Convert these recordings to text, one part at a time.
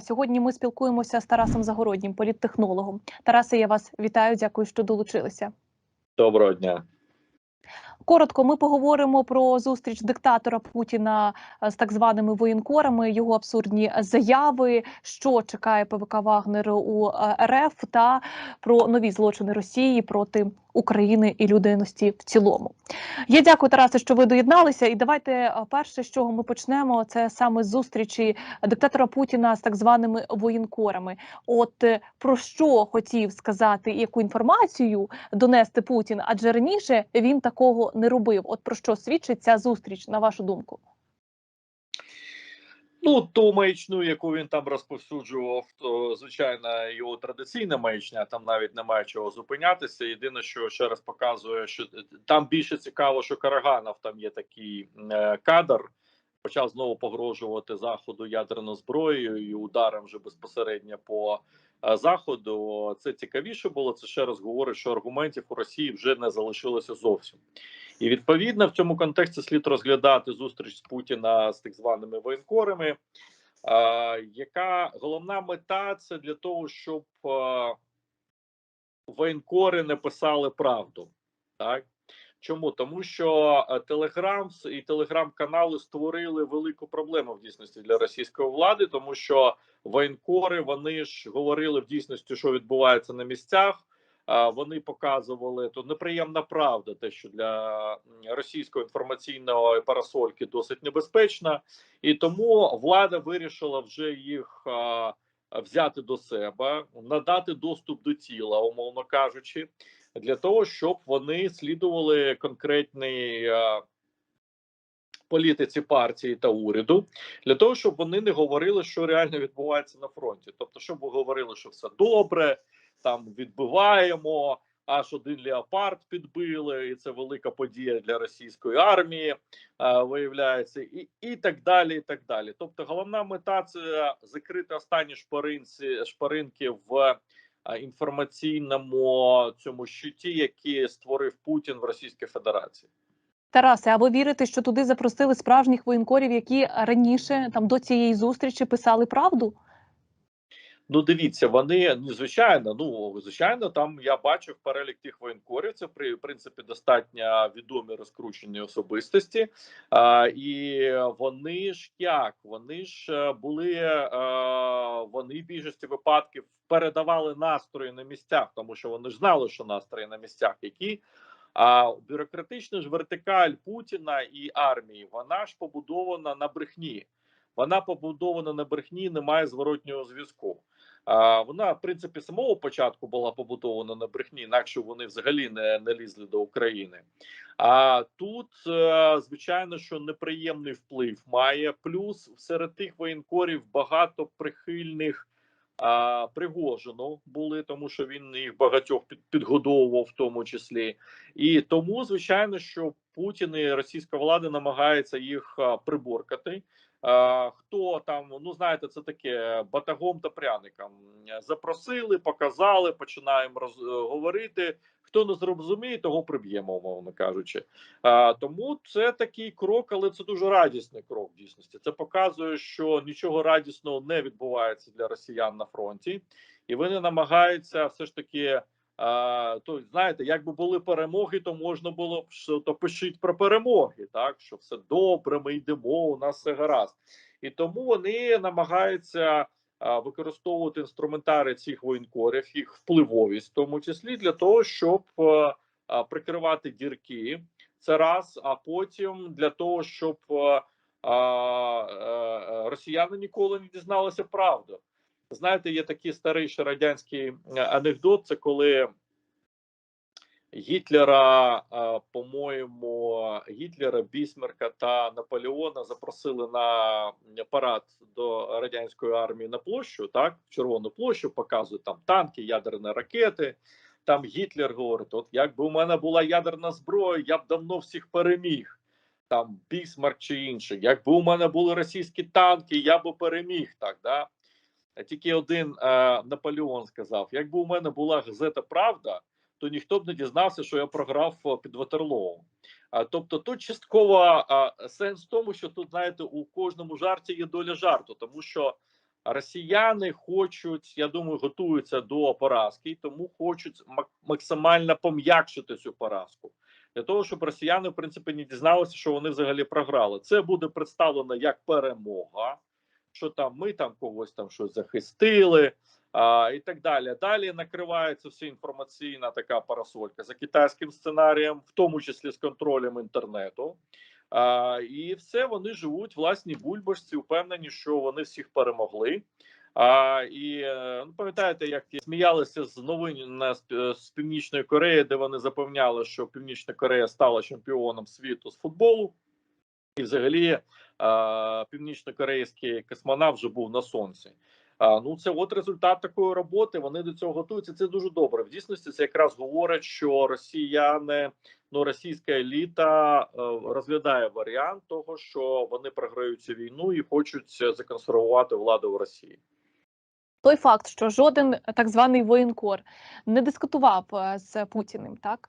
Сьогодні ми спілкуємося з Тарасом Загороднім, політтехнологом. Тарасе, я вас вітаю. Дякую, що долучилися. Доброго дня. Коротко, ми поговоримо про зустріч диктатора Путіна е, з так званими воєнкорами, його абсурдні заяви, що чекає ПВК Вагнер у е, РФ, та про нові злочини Росії проти України і людяності в цілому. Я дякую, Тарасе, що ви доєдналися. І давайте е, перше, з чого ми почнемо, це саме зустрічі диктатора Путіна з так званими воєнкорами. От е, про що хотів сказати яку інформацію донести Путін? Адже раніше він такого не робив. От про що свідчить ця зустріч, на вашу думку? Ну, ту маячну, яку він там розповсюджував, то звичайно його традиційна маячня. Там навіть немає чого зупинятися. Єдине, що ще раз показує, що там більше цікаво, що Караганов там є такий е, кадр. Почав знову погрожувати заходу ядерною зброєю і ударом вже безпосередньо по е, заходу. Це цікавіше було. Це ще раз говорить, що аргументів у Росії вже не залишилося зовсім. І відповідно в цьому контексті слід розглядати зустріч з Путіна з так званими воєнкорами. Яка головна мета це для того, щоб воєнкори не писали правду, так чому тому, що Телеграм і телеграм-канали створили велику проблему в дійсності для російської влади, тому що воєнкори вони ж говорили в дійсності, що відбувається на місцях. Вони показували то неприємна правда, те, що для російської інформаційної парасольки досить небезпечна, і тому влада вирішила вже їх взяти до себе, надати доступ до тіла, умовно кажучи, для того, щоб вони слідували конкретній політиці партії та уряду, для того, щоб вони не говорили, що реально відбувається на фронті, тобто, щоб ви говорили, що все добре там відбиваємо. Аж один леопард підбили, і це велика подія для російської армії, е, виявляється, і і так далі. і так далі. Тобто, головна мета це закрити останні шпаринці шпаринки в е, інформаційному цьому щиті, який створив Путін в Російській Федерації. Тарасе, а ви вірите, що туди запросили справжніх воєнкорів, які раніше там до цієї зустрічі писали правду? Ну, дивіться, вони ну, звичайно. Ну звичайно, там я бачив перелік тих воєнкорів. Це в принципі достатньо відомі розкручені особистості, а, і вони ж як вони ж е, були а, е, вони в більшості випадків передавали настрої на місцях, тому що вони ж знали, що настрої на місцях які. А бюрократична ж вертикаль Путіна і армії вона ж побудована на брехні. Вона побудована на брехні, немає зворотнього зв'язку. Вона, в принципі, самого початку була побудована на брехні, інакше вони взагалі не, не лізли до України. А тут, е, звичайно, що неприємний вплив має. Плюс серед тих воєнкорів багато прихильних а, Пригожину були, тому що він їх багатьох під, підгодовував, в тому числі, і тому, звичайно, що Путін і російська влада намагається їх приборкати. Там, ну знаєте, це таке батагом та пряником. Запросили, показали, починаємо роз, говорити. Хто не зрозуміє, того приб'ємо, умовно кажучи. А, Тому це такий крок, але це дуже радісний крок. в Дійсності це показує, що нічого радісного не відбувається для росіян на фронті, і вони намагаються все ж таки. А, то знаєте, якби були перемоги, то можна було б то пишіть про перемоги, так що все добре, ми йдемо, у нас все гаразд, і тому вони намагаються використовувати інструментарі цих воєнкорів, їх впливовість, в тому числі для того, щоб а, прикривати дірки. Це раз, а потім для того, щоб а, а, росіяни ніколи не дізналися правду. Знаєте, є такий старий ще радянський е, анекдот. Це коли Гітлера, по-моєму, Гітлера, Бісмерка та Наполеона запросили на парад до радянської армії на площу, так, Червону площу, показують там танки, ядерні ракети. Там Гітлер говорить: от якби у мене була ядерна зброя, я б давно всіх переміг. Там Бісмарк чи інше. Якби у мене були російські танки, я би переміг так. да тільки один е, Наполеон сказав: якби у мене була газета Правда, то ніхто б не дізнався, що я програв е, під Ватерлоу. Тобто, тут частково сенс в тому, що тут знаєте, у кожному жарті є доля жарту, тому що Росіяни хочуть, я думаю, готуються до поразки, тому хочуть максимально пом'якшити цю поразку для того, щоб росіяни в принципі не дізналися, що вони взагалі програли. Це буде представлено як перемога, що там ми там когось там щось захистили. І так далі. Далі накривається вся інформаційна така парасолька за китайським сценарієм, в тому числі з контролем інтернету. А, і все вони живуть власній бульбашці, впевнені, що вони всіх перемогли. А, і е, ну, пам'ятаєте, як сміялися з новин на з, з Північної Кореї, де вони запевняли, що Північна Корея стала чемпіоном світу з футболу, і взагалі північно-корейський космонавт вже був на сонці. Ну це от результат такої роботи. Вони до цього готуються. Це дуже добре. В дійсності це якраз говорить, що росіяни, ну російська еліта е, розглядає варіант того, що вони програють цю війну і хочуть законсервувати владу в Росії. Той факт, що жоден е, так званий воєнкор не дискутував е, з Путіним, так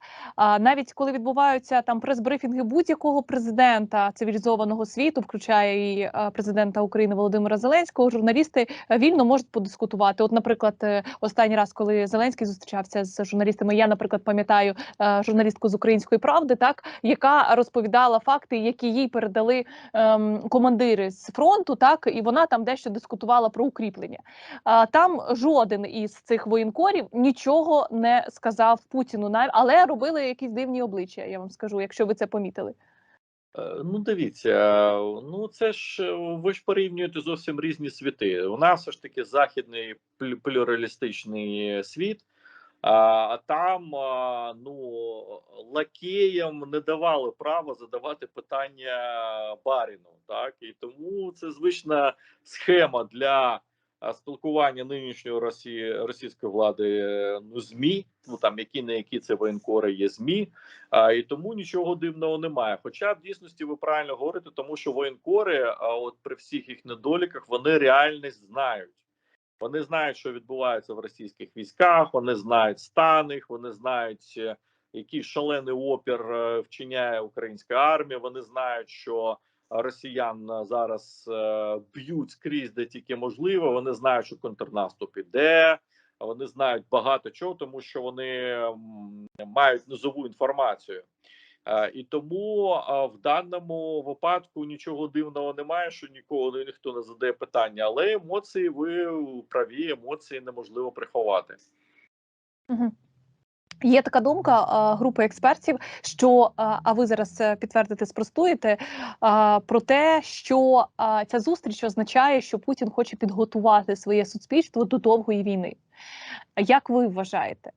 навіть коли відбуваються там прес-брифінги будь-якого президента цивілізованого світу, включає і е, президента України Володимира Зеленського, журналісти вільно можуть подискутувати. От, наприклад, останній раз, коли Зеленський зустрічався з журналістами, я, наприклад, пам'ятаю журналістку з української правди, так яка розповідала факти, які їй передали ем, командири з фронту, так і вона там дещо дискутувала про укріплення. Там жоден із цих воєнкорів нічого не сказав Путіну, але робили якісь дивні обличчя. Я вам скажу, якщо ви це помітили. Е, Ну, дивіться, ну це ж е, ви ж порівнюєте зовсім різні світи. У нас все ж таки західний плю- плюралістичний світ, а, там ну лакеям не давали права задавати питання баріну. Так і тому це звична схема для спілкування нинішньої Росії російської влади е, ну змі. Ну там які не які це воєнкори є змі. А, і тому нічого дивного немає. Хоча в дійсності ви правильно говорите, тому що воєнкори, а от при всіх їх недоліках, вони реальність знають. Вони знають, що відбувається в російських військах, вони знають стан їх, вони знають, е, який шалений опір е, вчиняє українська армія. Вони знають, що росіян е, зараз е, б'ють скрізь, де тільки можливо. Вони знають, що контрнаступ іде. Вони знають багато чого, тому що вони мають низову інформацію. Е, І тому в даному випадку нічого дивного немає, що нікого ніхто не задає питання, але емоції ви праві, емоції неможливо приховати. Угу. Є така думка групи експертів, що а, ви зараз підтвердите, спростуєте про те, що ця зустріч означає, що Путін хоче підготувати своє суспільство до довгої війни. Як ви вважаєте?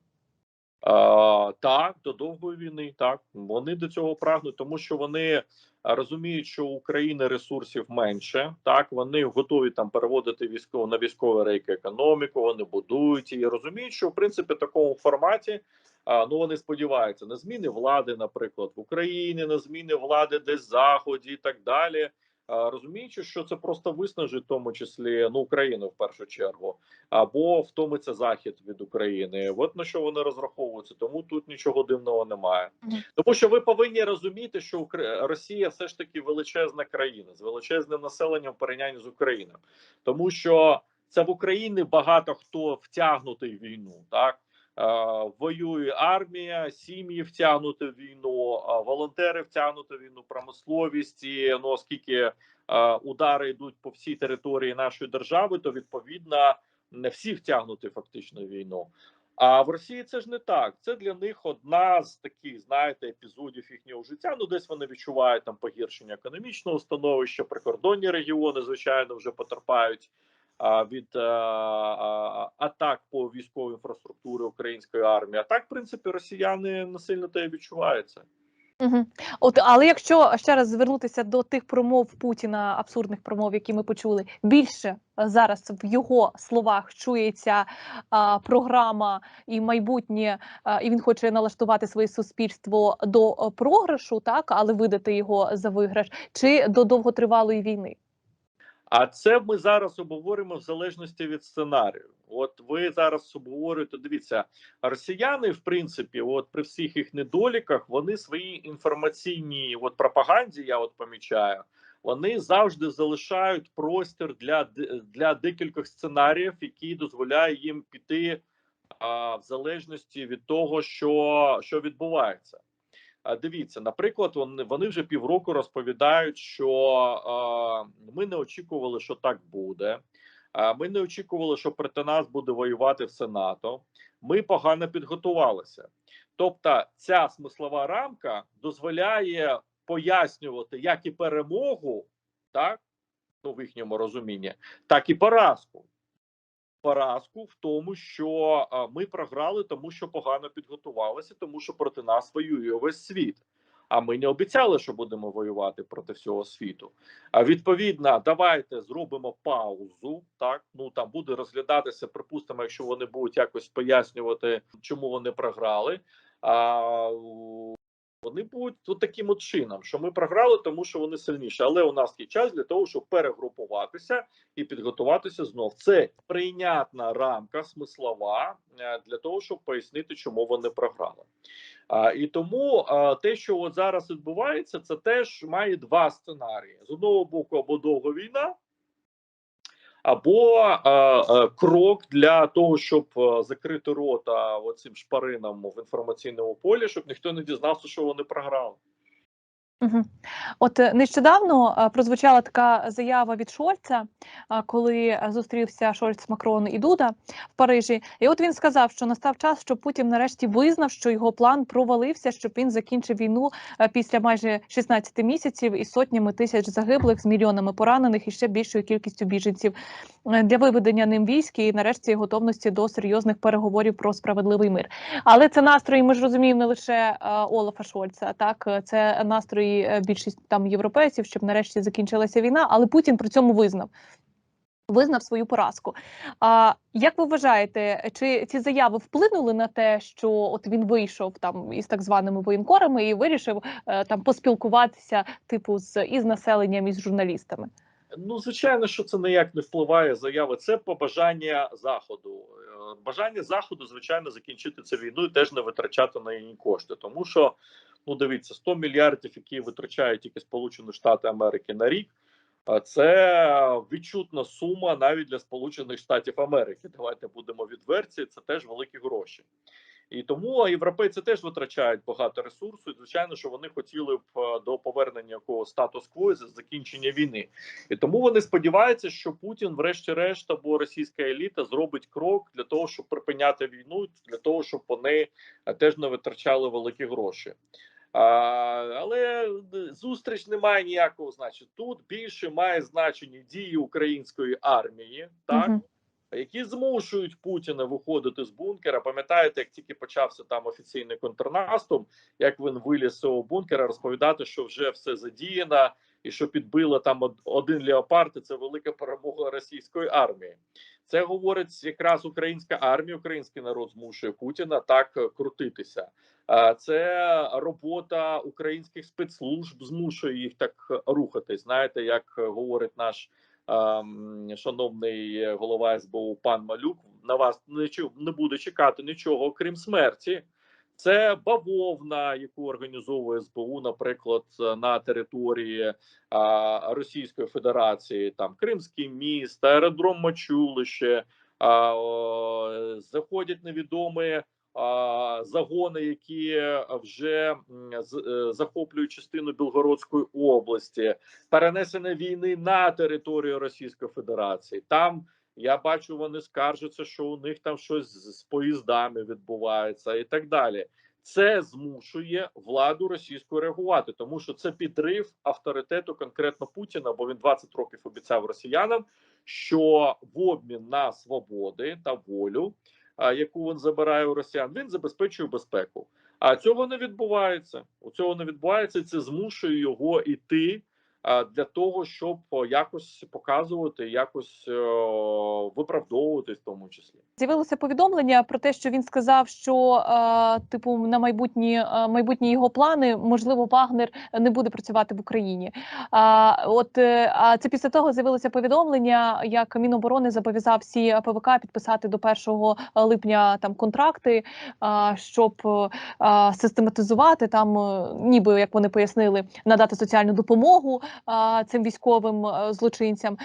А, так, до довгої війни, так вони до цього прагнуть, тому що вони розуміють, що у України ресурсів менше. Так вони готові там переводити військово на військові рейки економіку. Вони будують і розуміють, що в принципі в такому форматі. А, ну вони сподіваються на зміни влади, наприклад, в Україні, на зміни влади десь заході і так далі. Розуміючи, що це просто виснажить, в тому числі ну Україну в першу чергу, або втомиться захід від України. От на що вони розраховуються. Тому тут нічого дивного немає. Тому що ви повинні розуміти, що Росія все ж таки величезна країна з величезним населенням в порівнянні з Україною, тому що це в Україні багато хто втягнутий в війну, так. Е, Воює армія, сім'ї втягнуті в війну, е, волонтери втягнуті в війну, промисловість. І, ну, оскільки е, удари йдуть по всій території нашої держави, то відповідно не всі втягнуті фактично в війну. А в Росії це ж не так. Це для них одна з таких, знаєте, епізодів їхнього життя. Ну, десь вони відчувають там погіршення економічного становища, прикордонні регіони, звичайно, вже потерпають від а, атак по військовій інфраструктурі української армії. А так, в принципі, росіяни не сильно те відчуваються. Угу. От, але якщо ще раз звернутися до тих промов Путіна, абсурдних промов, які ми почули, більше зараз в його словах чується а, програма і майбутнє, а, і він хоче налаштувати своє суспільство до програшу, так але видати його за виграш, чи до довготривалої війни. А це ми зараз обговоримо в залежності від сценарію. От ви зараз обговорюєте. Дивіться, росіяни, в принципі, от при всіх їх недоліках, вони свої інформаційні от пропаганді, я от помічаю, вони завжди залишають простір для для декількох сценаріїв, які дозволяють їм піти а, в залежності від того, що, що відбувається. Дивіться, наприклад, вони вже півроку розповідають, що ми не очікували, що так буде. Ми не очікували, що проти нас буде воювати все НАТО. Ми погано підготувалися. Тобто, ця смислова рамка дозволяє пояснювати як і перемогу, так ну в їхньому розумінні, так і поразку. Поразку в тому, що ми програли, тому що погано підготувалися, тому що проти нас воює весь світ. А ми не обіцяли, що будемо воювати проти всього світу. А відповідно, давайте зробимо паузу. Так ну там буде розглядатися, припустимо, якщо вони будуть якось пояснювати, чому вони програли. А вони будуть от таким от чином, що ми програли, тому що вони сильніші. Але у нас є час для того, щоб перегрупуватися і підготуватися знов. Це прийнятна рамка смислова е, для того, щоб пояснити, чому вони програли. А, і тому а, те, що от зараз відбувається, це теж має два сценарії: з одного боку, або довга війна, або а, а, крок для того, щоб а, закрити рота оцим шпаринам в інформаційному полі, щоб ніхто не дізнався, що вони програли. От е, нещодавно е, прозвучала така заява від Шольца, е, коли зустрівся Шольц, Макрон і Дуда в Парижі. І от він сказав, що настав час, щоб Путін нарешті визнав, що його план провалився, щоб він закінчив війну після майже 16 місяців із сотнями тисяч загиблих, з мільйонами поранених і ще більшою кількістю біженців для виведення ним військ і нарешті готовності до серйозних переговорів про справедливий мир. Але це настрої, ми ж розуміємо, не лише Олафа Шольца, так це настрої е, більшість там європейців, щоб нарешті закінчилася війна. Але Путін при цьому визнав. Визнав свою поразку. А як ви вважаєте, чи ці заяви вплинули на те, що от він вийшов там із так званими воєнкорами і вирішив е, там поспілкуватися, типу, з із населенням і з журналістами? Ну, звичайно, що це ніяк не впливає заяви. Це побажання заходу. Бажання заходу, звичайно, закінчити цю війну і теж не витрачати на її кошти. Тому що, ну дивіться, 100 мільярдів, які витрачають тільки Сполучені Штати Америки на рік. Це відчутна сума навіть для Сполучених Штатів Америки. Давайте будемо відверті. Це теж великі гроші. І тому європейці теж витрачають багато ресурсу. І звичайно, що вони хотіли б е, до повернення якого статус-кво з закінчення війни. І тому вони сподіваються, що Путін, врешті-решт, або російська еліта зробить крок для того, щоб припиняти війну, для того, щоб вони е, теж не витрачали великі гроші. А, але зустріч не має ніякого значення. Тут більше має значення дії української армії, так Мгм. Які змушують Путіна виходити з бункера. Пам'ятаєте, як тільки почався там офіційний контрнаступ, як він виліз з цього бункера, розповідати, що вже все задіяно, і що підбило там один леопард, і це велика перемога російської армії. Це говорить якраз українська армія, український народ змушує Путіна так е, крутитися. Це робота українських спецслужб змушує їх так е, рухатись. Знаєте, як е, говорить наш шановний голова СБУ пан Малюк, на вас не не буде чекати нічого, окрім смерті. Це бавовна, яку організовує СБУ, наприклад, на території а, Російської Федерації, там Кримський міст, аеродром Мачулище, а, о, заходять невідомі загони, які вже з- е, захоплюють частину Білгородської області, перенесення війни на територію Російської Федерації. Там я бачу, вони скаржаться, що у них там щось з поїздами відбувається, і так далі. Це змушує владу російську реагувати, тому що це підрив авторитету конкретно Путіна, бо він 20 років обіцяв росіянам, що в обмін на свободи та волю, яку він забирає у росіян, він забезпечує безпеку. А цього не відбувається. У цього не відбувається. Це змушує його іти для того, щоб якось показувати, якось о, виправдовуватись, в тому числі. З'явилося повідомлення про те, що він сказав, що типу на майбутні майбутні його плани, можливо, Вагнер не буде працювати в Україні. А от е, а це після того з'явилося повідомлення, як Міноборони зобов'язав всі ПВК підписати до 1 липня там контракти, щоб систематизувати там, е, ніби як вони пояснили, надати соціальну допомогу цим військовим е, злочинцям.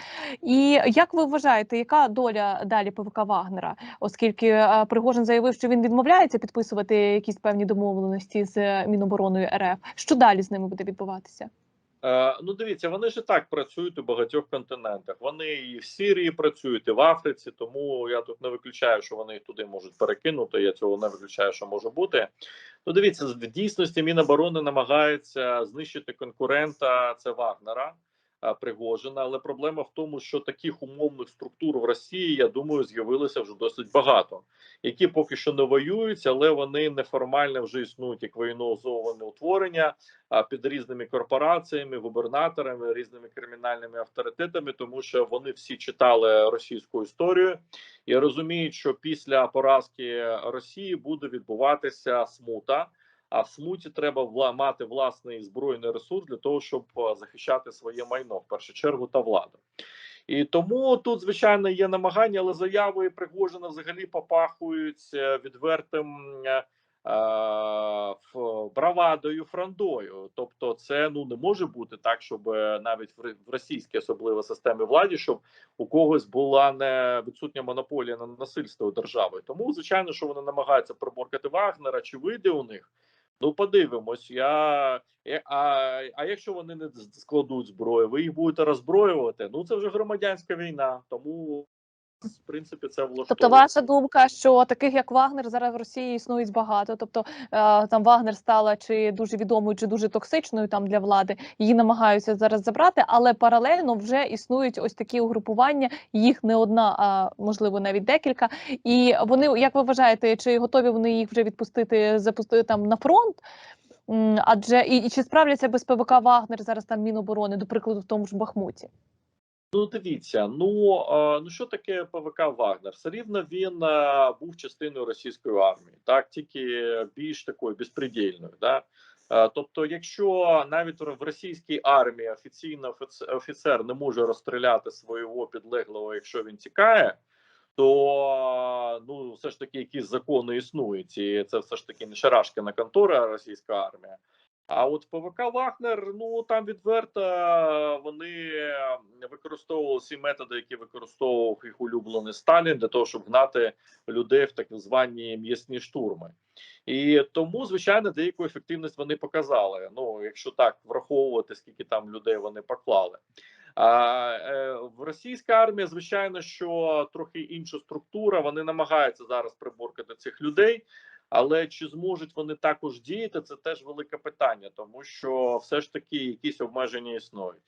І як ви вважаєте, яка доля далі ПВК Вагнера? Оскільки е, Пригожин заявив, що він відмовляється підписувати якісь певні домовленості з е, Мінобороною РФ. Що далі з ними буде відбуватися? Е, ну, дивіться, вони ж і так працюють у багатьох континентах. Вони і в Сирії працюють, і в Африці. Тому я тут не виключаю, що вони їх туди можуть перекинути. Я цього не виключаю, що може бути. Ну, дивіться, в дійсності Міноборони намагається знищити конкурента. Це Вагнера. Е, Пригожина, але проблема в тому, що таких умовних структур в Росії, я думаю, з'явилося вже досить багато, які поки що не воюють, але вони неформально вже існують як воєнізоване утворення під різними корпораціями, губернаторами, різними кримінальними авторитетами, тому що вони всі читали російську історію і розуміють, що після поразки Росії буде відбуватися смута. А в смуті треба мати власний збройний ресурс для того, щоб захищати своє майно в першу чергу та владу. І тому тут, звичайно, є намагання, але заяви Пригожина взагалі попахують е, відвертим е, бравадою, франдою. Тобто, це ну не може бути так, щоб е, навіть в російській особливо системі владі, щоб у когось була не відсутня монополія на насильство держави. Тому звичайно, що вони намагаються приборкати Вагнера, чи вийде у них. Ну, подивимось. Я а, а якщо вони не складуть зброю, ви їх будете роззброювати. Ну це вже громадянська війна. Тому в принципі це влаштовує. Тобто, ваша думка, що таких як Вагнер зараз в Росії існують багато. Тобто е, там Вагнер стала чи дуже відомою, чи дуже токсичною там для влади. Її намагаються зараз забрати, але паралельно вже існують ось такі угрупування. Їх не одна, а можливо навіть декілька. І вони, як ви вважаєте, чи готові вони їх вже відпустити, запустити там на фронт? Адже і, і чи справляться без ПВК Вагнер зараз там Міноборони, до прикладу, в тому ж Бахмуті? Ну, дивіться, ну ну що таке ПВК Вагнер? Все рівно він був частиною російської армії, так тільки більш такою безпредельною. Да? Тобто, якщо навіть в російській армії офіційно офіц- офіцер не може розстріляти свого підлеглого, якщо він тікає, то ну все ж таки якісь закони існують, і це все ж таки не шарашкина контора російська армія. А от ПВК Вагнер, ну там відверто вони використовували всі методи, які використовував їх улюблений Сталін, для того, щоб гнати людей в так звані м'ясні штурми. І тому, звичайно, деяку ефективність вони показали. Ну, якщо так враховувати, скільки там людей вони поклали. А е, в російська армія, звичайно, що трохи інша структура. Вони намагаються зараз приборкати цих людей. Але чи зможуть вони також діяти, це теж велике питання, тому що все ж таки якісь обмеження існують.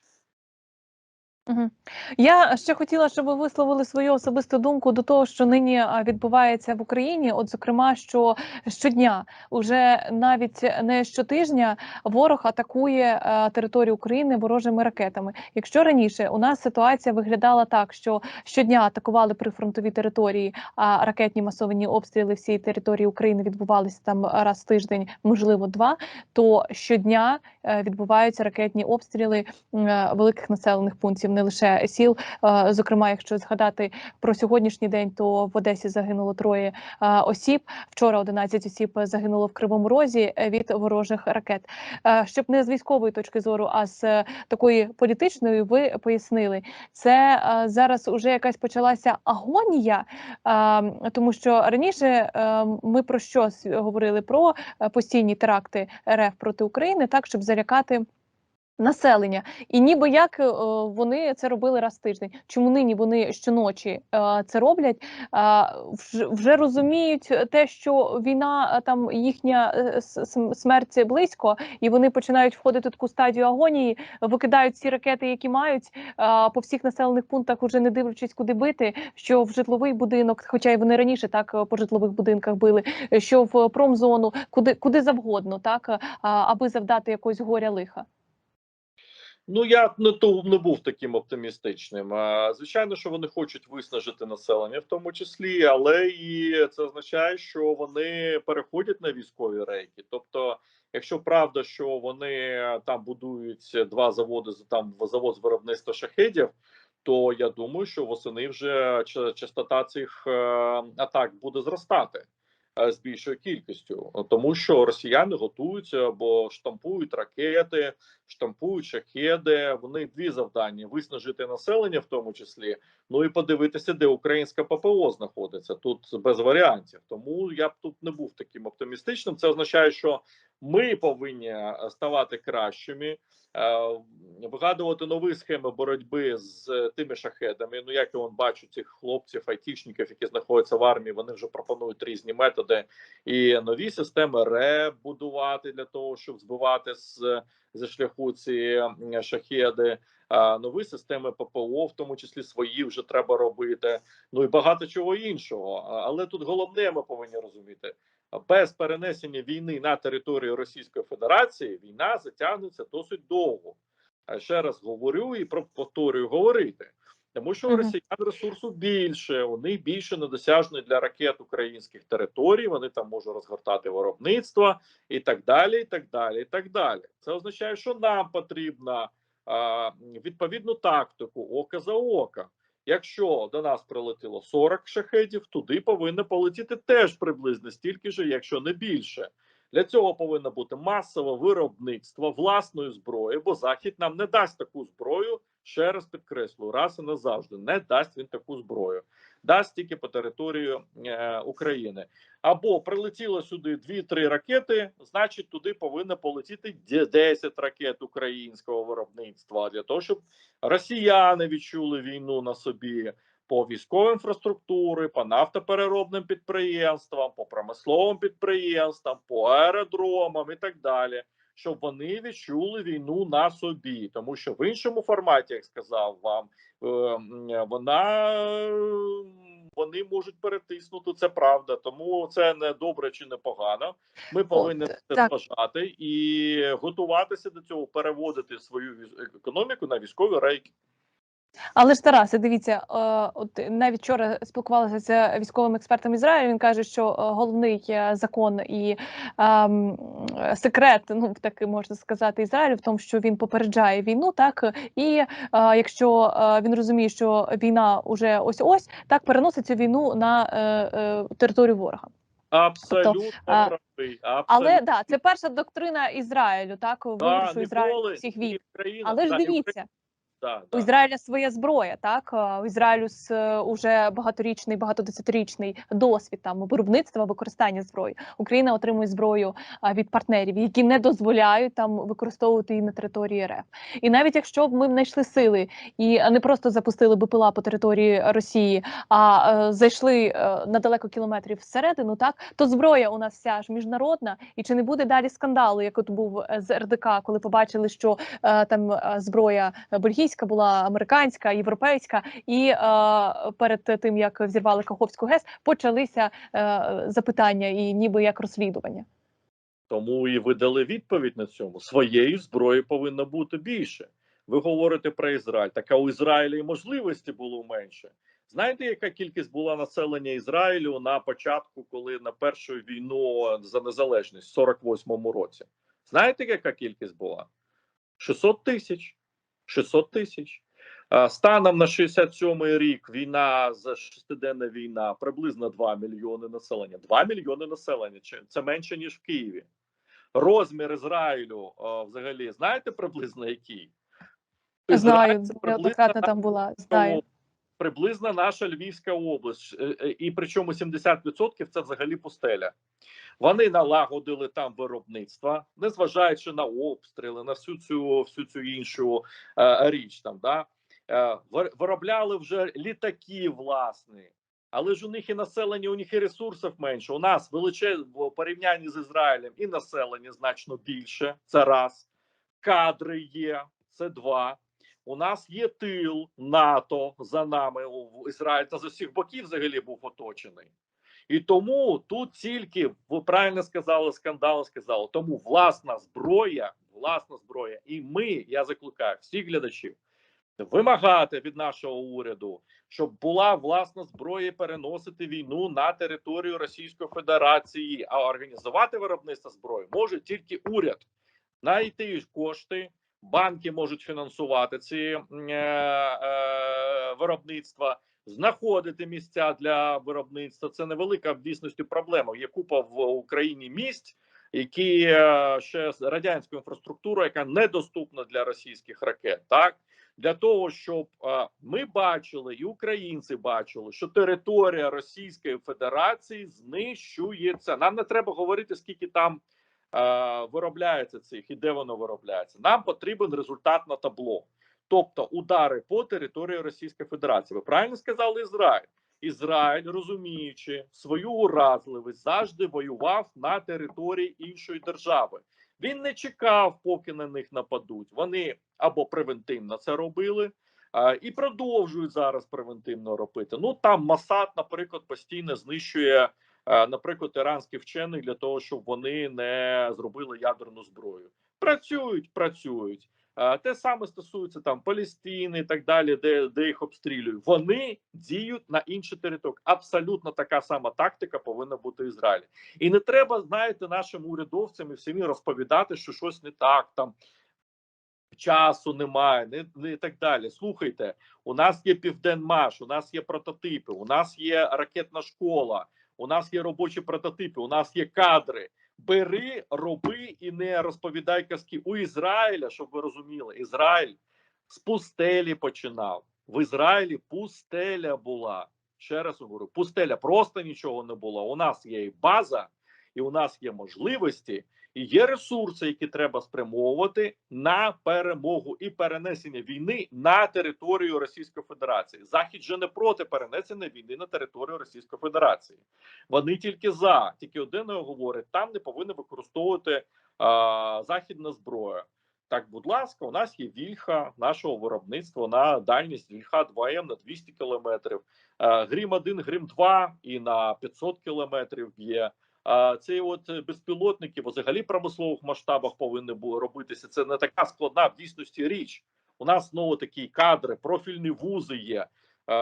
Я ще хотіла, щоб ви висловили свою особисту думку до того, що нині відбувається в Україні. От, зокрема, що щодня, уже навіть не щотижня, ворог атакує територію України ворожими ракетами. Якщо раніше у нас ситуація виглядала так, що щодня атакували прифронтові території, а ракетні масовані обстріли всієї території України відбувалися там раз в тиждень, можливо, два, то щодня е, відбуваються ракетні обстріли е, великих населених пунктів, не лише сіл. Зокрема, якщо згадати про сьогоднішній день, то в Одесі загинуло троє осіб. Вчора 11 осіб загинуло в Кривому Розі від ворожих ракет. Щоб не з військової точки зору, а з такої політичної, ви пояснили, це зараз уже якась почалася агонія, тому що раніше ми про що говорили? Про постійні теракти РФ проти України, так щоб залякати. Населення, і ніби як е, вони це робили раз в тиждень. Чому нині вони щоночі е, це роблять? Вже, розуміють те, що війна е, там їхня смерть близько, і вони починають входити в таку стадію агонії, викидають всі ракети, які мають по всіх населених пунктах, уже не дивлячись, куди бити. Що в житловий будинок, хоча й вони раніше так по житлових будинках били, що в промзону, куди куди завгодно, так аби завдати якогось горя лиха. Ну я не то не був таким оптимістичним. Звичайно, що вони хочуть виснажити населення, в тому числі, але і це означає, що вони переходять на військові рейки. Тобто, якщо правда, що вони там будують два заводи там завод з виробництва шахедів, то я думаю, що восени вже ча- частота цих е, атак буде зростати. Е, з більшою кількістю, тому що росіяни готуються або штампують ракети, штампують шахеди. Вони дві завдання: виснажити населення, в тому числі, ну і подивитися, де українська ППО знаходиться. Тут без варіантів. Тому я б тут не був таким оптимістичним. Це означає, що ми повинні ставати кращими. Е, Вигадувати нові схеми боротьби з тими шахедами. Ну як я вон бачу цих хлопців, айтішників, які знаходяться в армії, вони вже пропонують різні методи і нові системи РЕБ будувати для того, щоб збивати з зі шляху ці шахеди. А нові системи ППО, в тому числі свої, вже треба робити. Ну і багато чого іншого. Але тут головне, ми повинні розуміти: без перенесення війни на територію Російської Федерації війна затягнеться досить довго. А ще раз говорю і про- повторюю говорити. Тому що у росіян ресурсу більше, вони більше недосяжні для ракет українських територій. Вони там можуть розгортати виробництво і так далі. І так далі. І так далі. Це означає, що нам потрібна а, відповідну тактику ока за ока. Якщо до нас прилетіло 40 шахедів, туди повинно полетіти теж приблизно стільки ж, якщо не більше. Для цього повинно бути масове виробництво власної зброї, бо захід нам не дасть таку зброю. Ще раз підкреслю, раз і назавжди не дасть він таку зброю, дасть тільки по території е, України. Або прилетіло сюди 2-3 ракети, значить туди повинно полетіти де- 10 ракет українського виробництва для того, щоб росіяни відчули війну на собі по військовій інфраструктурі, по нафтопереробним підприємствам, по промисловим підприємствам, по аеродромам і так далі. Щоб вони відчули війну на собі, тому що в іншому форматі, як сказав вам, е, вона вони можуть перетиснути це правда. Тому це не добре чи не погано. Ми повинні От, це так. зважати і готуватися до цього, переводити свою економіку на військові рейки. Але ж Тарасе, дивіться, е, от навіть вчора спілкувалася з військовим експертом Ізраїлю. Він каже, що е, головний е, закон і ем, секрет, ну таки можна сказати, Ізраїлю в тому, що він попереджає війну, так і е, якщо він розуміє, що війна уже ось ось так переносить цю війну на е, е, територію ворога. Абсолютно а, правий. Але да, це перша доктрина Ізраїлю, так виграшу Ізраїлю ніколи всіх війн. Але ж дивіться. Да, У. Ізраїля своя зброя, так у Ізраїлю с- е, уже багаторічний, багатодесятирічний досвід там виробництва використання зброї. Україна отримує зброю від партнерів, які не дозволяють там використовувати її на території РФ. І навіть якщо б ми знайшли сили і не просто запустили БПЛА по території Росії, а е, зайшли е, на далеко кілометрів всередину, так то зброя у нас вся ж міжнародна, і чи не буде далі скандалу, як от був з РДК, коли побачили, що е, там зброя бельгійська була американська, європейська, і е, перед тим як взірвали Каховську ГЕС, почалися е, запитання і ніби як розслідування. Тому і ви дали відповідь на цьому. Своєї зброї повинно бути більше. Ви говорите про Ізраїль. Так а у Ізраїлі і можливості було менше. Знаєте, яка кількість була населення Ізраїлю на початку, коли на першу війну за незалежність в 48-му році? Знаєте, яка кількість була? 600 тисяч. 600 тисяч. Станом на 67-й рік війна за шестиденна війна приблизно 2 мільйони населення. 2 мільйони населення. Це менше ніж в Києві. Розмір Ізраїлю взагалі знаєте приблизно який? Знаю, неоднократно там була. Знаю. Приблизно наша Львівська область, Е, е, і причому 70% це взагалі пустеля. Вони налагодили там виробництво, незважаючи на обстріли, на всю цю всю цю іншу е, річ. Там да Е, виробляли вже літаки власні. Але ж у них і населення, у них і ресурсів менше. У нас величезне в порівнянні з Ізраїлем і населення значно більше. Це раз кадри є. Це два. У нас є тил НАТО за нами. Ізраїль та з усіх боків взагалі був оточений. І тому тут тільки ви правильно сказали, скандал сказали. Тому власна зброя, власна зброя, і ми, я закликаю всіх глядачів, вимагати від нашого уряду, щоб була власна зброя переносити війну на територію Російської Федерації, а організувати виробництво зброї може тільки уряд. Знайти кошти, банки можуть фінансувати ці е, е, виробництва. знаходити місця для виробництва. Це невелика в дійсності проблема. Є купа в Україні місць, які е, ще з радянською інфраструктурою, яка недоступна для російських ракет, так для того, щоб е, ми бачили і українці бачили, що територія Російської Федерації знищується. Нам не треба говорити, скільки там виробляється цих і де воно виробляється. Нам потрібен результат на табло, тобто удари по території Російської Федерації. Ви правильно сказали Ізраїль. Ізраїль, розуміючи свою уразливість, завжди воював на території іншої держави. Він не чекав, поки на них нападуть. Вони або превентивно це робили, а, і продовжують зараз превентивно робити. Ну там Масад, наприклад, постійно знищує, наприклад, іранських вчених для того, щоб вони не зробили ядерну зброю. Працюють, працюють. Те саме стосується там Палестини і так далі, де, де їх обстрілюють. Вони діють на інші території. Абсолютно така сама тактика повинна бути в Ізраїлі. І не треба, знаєте, нашим урядовцям і всім розповідати, що щось не так там. Часу немає, не, не так далі. Слухайте, у нас є Південмаш, у нас є прототипи, у нас є ракетна школа, у нас є робочі прототипи, у нас є кадри. Бери, роби і не розповідай казки. У Ізраїля, щоб ви розуміли, Ізраїль з пустелі починав. В Ізраїлі пустеля була. Ще раз говорю, пустеля просто нічого не було. У нас є база, і у нас є можливості, є ресурси, які треба спрямовувати на перемогу і перенесення війни на територію Російської Федерації. Захід же не проти перенесення війни на територію Російської Федерації. Вони тільки за, тільки один говорить, там не повинні використовувати а, західна зброя. Так, будь ласка, у нас є вільха нашого виробництва на дальність вільха 2М на 200 кілометрів. Е, Грім 1 Грім 2 і на 500 кілометрів б'є. А ці от безпілотники взагалі промислових масштабах повинні були робитися. Це не така складна в дійсності річ. У нас знову такі кадри, профільні вузи є, е,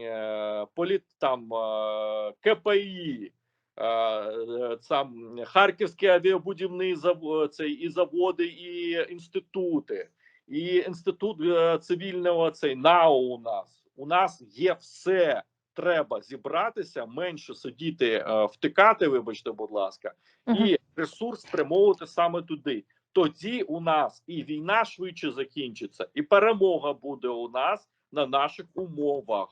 е, політ там е, КПІ, е, е, сам Харківський авіабудівний завод, цей і заводи, і інститути, і інститут е, цивільного цей НАУ у нас. У нас є все. Треба зібратися, менше сидіти, е, втикати, вибачте, будь ласка, і ресурс спрямовувати саме туди. Тоді у нас і війна швидше закінчиться, і перемога буде у нас на наших умовах.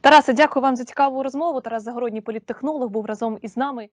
Тарасе, дякую вам за цікаву розмову. Тарас Загородній політтехнолог був разом із нами.